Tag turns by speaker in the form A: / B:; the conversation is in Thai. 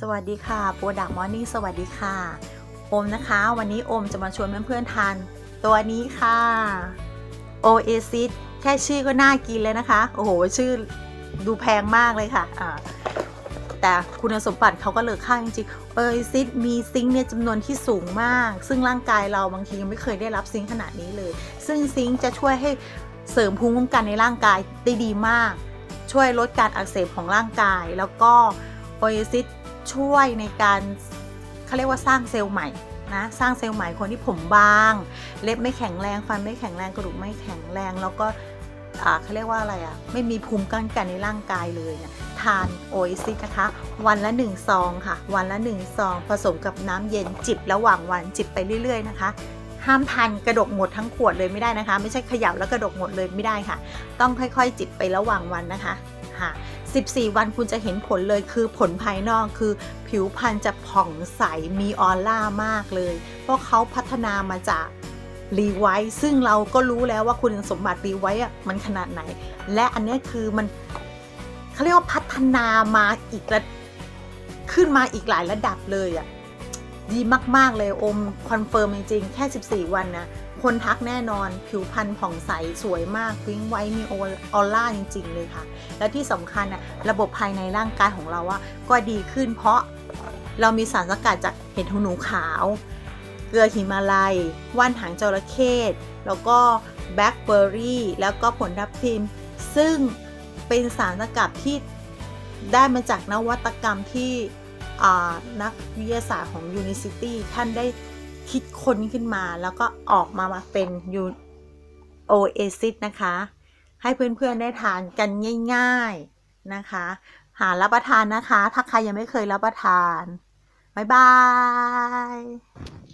A: สวัสดีค่ะโปรดักมอร์นิ่งสวัสดีค่ะ โอมนะคะ วันนี้โอมจะมาชวนเพื่อนๆทานตัวนี้ค่ะ Oasis แค่ชื่อก็น่ากินเลยนะคะ โอ้โห ชื่อดูแพงมากเลยค่ะอ่าแต่คุณสมบัติเขาก็เลอค่าจริงๆ Oasis มีซิงค์เนี่ยจำนวนที่สูงมาก ซึ่งร่างกายเราบางทียังไม่เคยได้รับซิงค์ขนาดนี้เลย ซึ่งซิงค์จะช่วยให้เสริมภูมิคุ้มกันในร่างกายได้ดีมาก ช่วยลดการอักเสบของร่างกายแล้วก็ Oasis ช่วยในการเขาเรียกว่าสร้างเซลล์ใหม่นะสร้างเซลล์ใหม่คนที่ผมบาง เล็บไม่แข็งแรงฟันไม่แข็งแรงกระดูกไม่แข็งแรงแล้วก็เขาเรียกว่าอะไรอะ่ะไม่มีภูมิคุ้มกันในร่างกายเลยเนี่ยทานโอ a ซิสนะคะ วันละ1ซองค่ะ วันละ1ซองผสมกับน้ำเย็นจิบระหว่างวันจิบไปเรื่อย ๆ นะคะ ห้ามทานกระดกหมดทั้งขวดเลยไม่ได้นะคะ ไม่ใช่เขยับแล้วกระดกหมดเลยไม่ได้ค่ะ ต้องค่อยๆ จิบไประหว่างวันนะคะค่ะ 14 วันคุณจะเห็นผลเลยคือผลภายนอกคือผิวพรรณจะผ่องใสมีออร่ามากเลย เพราะเขาพัฒนามาจากรีไวท์ซึ่งเราก็รู้แล้วว่าคุณสมบัติรีไวท์อะมันขนาดไหน และอันนี้คือมันเขาเรียกว่าพัฒนามาอีกระขึ้นมาอีกหลายระดับเลยอะดีมาก ๆ เลยอมคอนเฟิร์มจริงๆ แค่ 14 วันนะ คนทักแน่นอนผิวพรรณผ่องใสสวยมากวิ้งไว้มีออร่าจริง ๆ เลยค่ะ และที่สำคัญนะระบบภายในร่างกายของเราอะก็ดีขึ้น เพราะเรามีสารสกัดจากเห็ดหูหนูขาว เกลือหิมาลัย ว่านหางจระเข้แล้วก็แบล็คเบอร์รี่แล้วก็ผลทับทิม ซึ่งเป็นสารสกัดที่ได้มาจากนวัตกรรมที่นักวิทยาศาสตร์ของ Unicity ท่านได้ คิดค้นขึ้นมาแล้วก็ออกมามาเป็นโยเอซิตนะคะ ให้เพื่อนๆได้ทานกันง่าย ๆนะคะ หารับประทานนะคะ ถ้าใครยังไม่เคยรับประทาน บ๊ายบาย